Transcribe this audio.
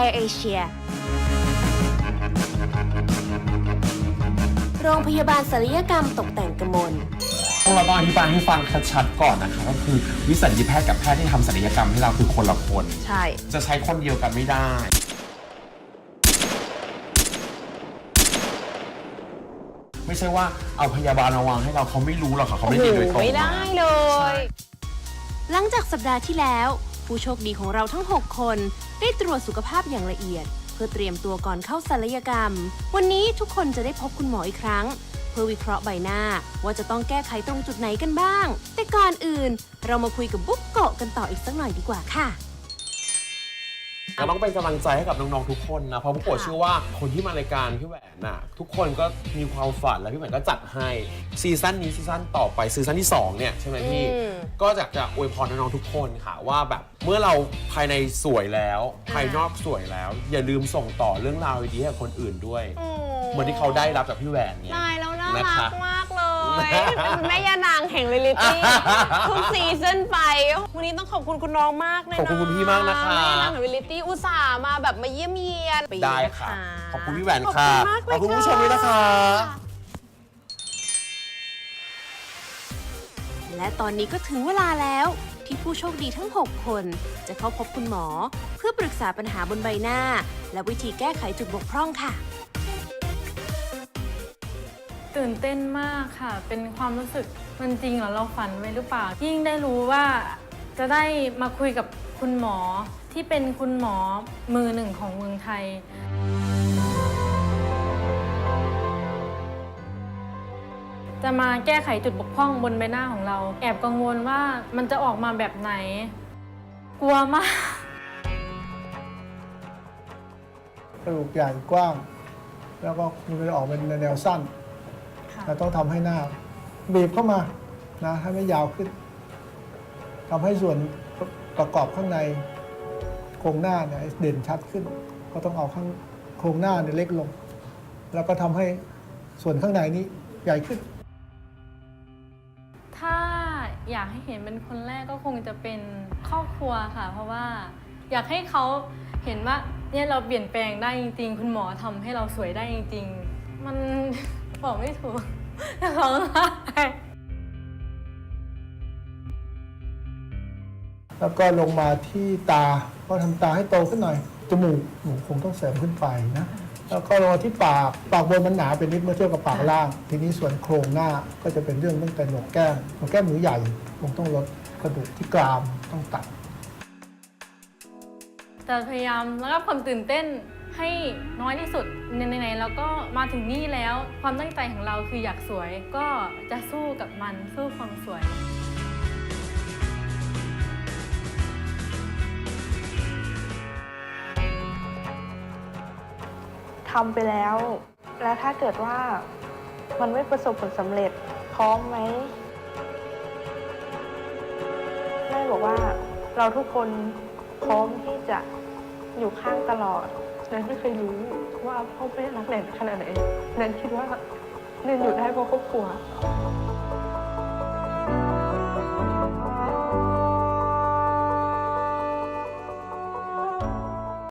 Air Asia โรงพยาบาลศัลยกรรมตกแต่งกมลเราต้องอธิบายให้ฟังชัดๆก่อนนะคะก็คือวิสัญญีแพทย์กับแพทย์ที่ทำศัลยกรรมให้เราคือคนละคน ใช่ จะใช้คนเดียวกันไม่ได้ ไม่ใช่ว่าเอาพยาบาลมาวางให้เราเขาไม่รู้หรอกค่ะเขาไม่ได้โดยตรงไม่ได้เลย หลังจากสัปดาห์ที่แล้ว ผู้โชคดีของเราทั้ง 6 คน ได้ตรวจสุขภาพอย่างละเอียด เพื่อเตรียมตัวก่อนเข้าศัลยกรรม วันนี้ทุกคนจะได้พบคุณหมออีกครั้ง เพื่อวิเคราะห์ใบหน้า ว่าจะต้องแก้ไขตรงจุดไหนกันบ้าง แต่ก่อนอื่น เรามาคุยกับบุ๊กโกะกันต่ออีกสักหน่อยดีกว่าค่ะ ก็ต้องเป็นกำลังใจให้กับน้องๆทุกคนนะ เพราะผู้ปวดเชื่อว่าคนที่มารายการพี่แหวนน่ะทุกคนก็มีความฝันแล้วพี่แหวนก็จัดให้ซีซั่นนี้ซีซั่นต่อไปซีซั่นที่2เนี่ยใช่ไหมพี่อืม ก็อยากจะอวยพรน้องๆทุกคนค่ะว่าแบบเมื่อเราภายในสวยแล้ว ภายนอกสวยแล้ว อย่าลืมส่งต่อเรื่องราวดีๆให้กับคนอื่นด้วย เหมือนที่เขาได้รับจากพี่แหวนเนี่ย ตายแล้วน่านะรัคะกมาก เลยเป็นแม่ยานางแห่งเรยลิตี้ทุกซีซั่นไป วันนี้ต้องขอบคุณคุณน้องมากเลยนะขอบคุณคุณพี่มากนะคะ แม่ยานางแห่งเรยลิตี้อุตส่าห์มาแบบมาเยี่ยมเยียนได้ค่ะ ขอบคุณพี่แหวนขอบค่ะคุณมากเลยขอบคุณผู้ชมด้วยนะคะและตอนนี้ก็ถึงเวลาแล้ว ที่ผู้โชคดีทั้ง 6 คน จะเข้าพบคุณหมอ เพื่อปรึกษาปัญหาบนใบหน้า และวิธีแก้ไขจุดบกพร่องค่ะ ตื่นเต้นมากค่ะ เป็นความรู้สึกมันจริงเหรอเราฝันไว้หรือเปล่า ยิ่งได้รู้ว่าจะได้มาคุยกับคุณหมอที่เป็นคุณหมอมือหนึ่งของเมืองไทย จะมาแก้ไขจุดบกพร่องบนใบหน้าของเรา แอบกังวลว่ามันจะออกมาแบบไหน กลัวมากกระดูกใหญ่กว้าง แล้วก็มันจะออกเป็นแนวสั้น เราต้องทำให้หน้าบีบเข้ามานะให้ไม่ยาวขึ้นทำให้ส่วนประกอบข้างในโครงหน้าเนี่ยเด่นชัดขึ้น ก็ต้องเอาข้างโครงหน้าเนี่ยเล็กลง แล้วก็ทำให้ส่วนข้างในนี้ใหญ่ขึ้น ถ้าอยากให้เห็นเป็นคนแรกก็คงจะเป็นครอบครัวค่ะ เพราะว่าอยากให้เขาเห็นว่าเนี่ยเราเปลี่ยนแปลงได้จริง ๆ คุณหมอทำให้เราสวยได้จริง ๆ มัน บอกไม่ถูกจะร้องไห้แล้วก็ลงมาที่ตาก็ทำตาให้โตขึ้นหน่อย จมูกหนูคงต้องเสริมขึ้นไปนะ แล้วก็ลงมาที่ปาก ปากบนมันหนาเป็นนิดเมื่อเทียบกับปากล่าง ทีนี้ส่วนโครงหน้าก็จะเป็นเรื่องตั้งแต่โหนกแก้มโหนกแก้มหนูใหญ่คงต้องลดกระดูกที่กรามต้องตัดจะพยายามแล้วก็ความตื่นเต้น ให้น้อยที่สุดไหนๆแล้วก็มาถึงนี่แล้วความตั้งใจของเราคืออยากสวย ก็จะสู้กับมันสู้ความสวย ทำไปแล้ว แล้วถ้าเกิดว่ามันไม่ประสบผลสำเร็จพร้อมไหมแม่บอกว่าเราทุกคนพร้อมที่จะอยู่ข้างตลอด แนนไม่เคยรู้ว่าพ่อแม่รักแนนขนาดไหนแนนคิดว่าแนนอยู่ได้เพราะครอบครัว